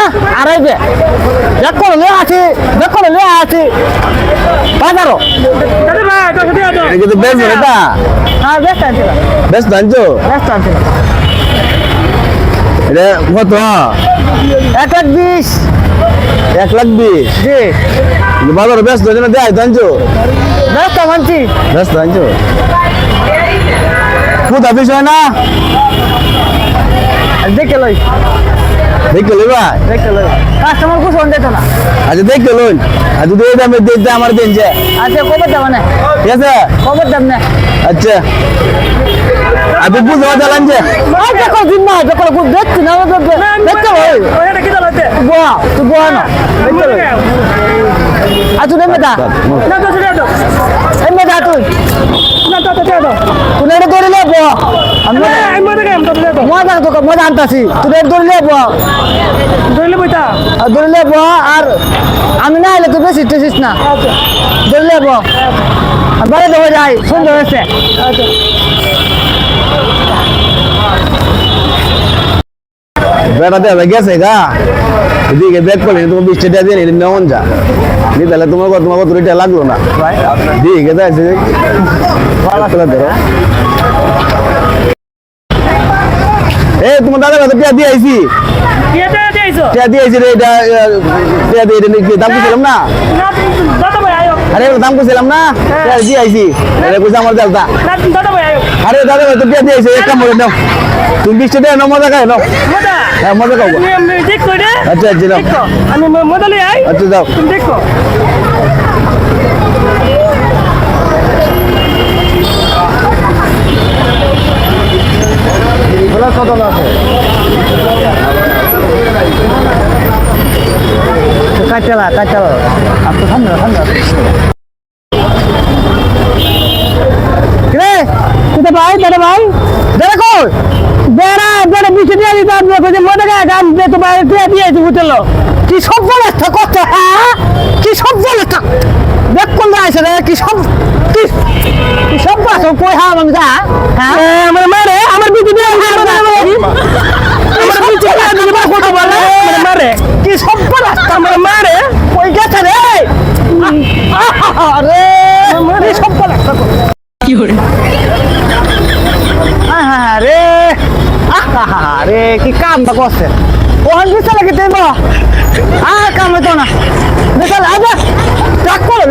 না আড়াই বে দেখ করে লিয়ে আছি দেখ করে লিয়ে আছি। বাজারও এটা কিন্তু বেশ এটা? হ্যাঁ ব্যস্ত আনছিলাম। বেশ জানছো ব্যস্ত আনছিলাম। এটা কত? এক লাখ বিশ। এক লাখ বিশ? জি। বাজার ব্যস্ত জন্য দেয় জানছো ব্যস্ত মানছি ব্যস্ত জানছো কোথা বিষয় না? দেখে লই। দেখে লইবা? দেখে লই কাস্টমার কুছন দিত না। আচ্ছা দেখে লইন। আর যদি এই দামে দিতে আমার দিন যে আচ্ছা কবে দাম না? ঠিক আছে? কবে দাম না? আচ্ছা। আপনি বুঝতে পারছেন যে। আর দেখো দিন না দেখো খুব দেখছি না দেখতে ভাই বুয়া তুই বুয়া না। দেখতে লই আর তুই নেমে দা। এমে দা তুই। তুই এটা ধরে লে বুয়া। আমি মজা তোকে মজা আনতাছি তুই এটা ধরে লে বুয়া আর ধরে লে বুয়া আর আমি না এলে তুই বেশি টেসিস না ধরে লে বুয়া আর বাইরে দেবো যাই সুন্দর হয়েছে বেটা দেবে গেছে গা এদিকে ব্যাক করলে তোমার বিশ টাকা দিয়ে নিলে নেওয়ান যা নি তাহলে তোমার কত তোমার কত রিটা লাগল না দিকে যাচ্ছে ধরো এ তোমার দাদা কত টিয়া দিয়ে আইছি। টিয়া দিয়ে আইছি? রে এটা টিয়া দিয়ে দাম করছিলাম না? আরে দাম করছিলাম না? টিয়া দিয়ে আইছি। এটা কইছে আমার দাদা আরে দাদা কত টিয়া দিয়ে আইছি এক কাম করে নাও। তুমি বিশ টাকা নাও মজা খাই নাও। হ্যাঁ মজা খাও। আচ্ছা আচ্ছা নাও আমি মদালে আই। আচ্ছা যাও। তুমি দেখো। কত আছে। কোথা কই? বেড়া বেড়া বিছে দিয়ে মনে গায় গান দে দিয়ে দিয়েছি কি সব বলে কত হ্যাঁ? কি সব বলে দেখ কোন আছে কি সব কি সব আছে কই হ্যাঁ আমি হ্যাঁ। আমার মারে আমার বিছে দিয়ে আমার বিছে দিয়ে দিলে বা কত বলে মারে কি সব বলে আমার মারে কই গেছে রে? আরে কি সব বলে আরে আরে কি কাম বা করছে? ওখান বিশাল লাগে দেব আর কাম হতো না। বিশাল আজ ডাক করে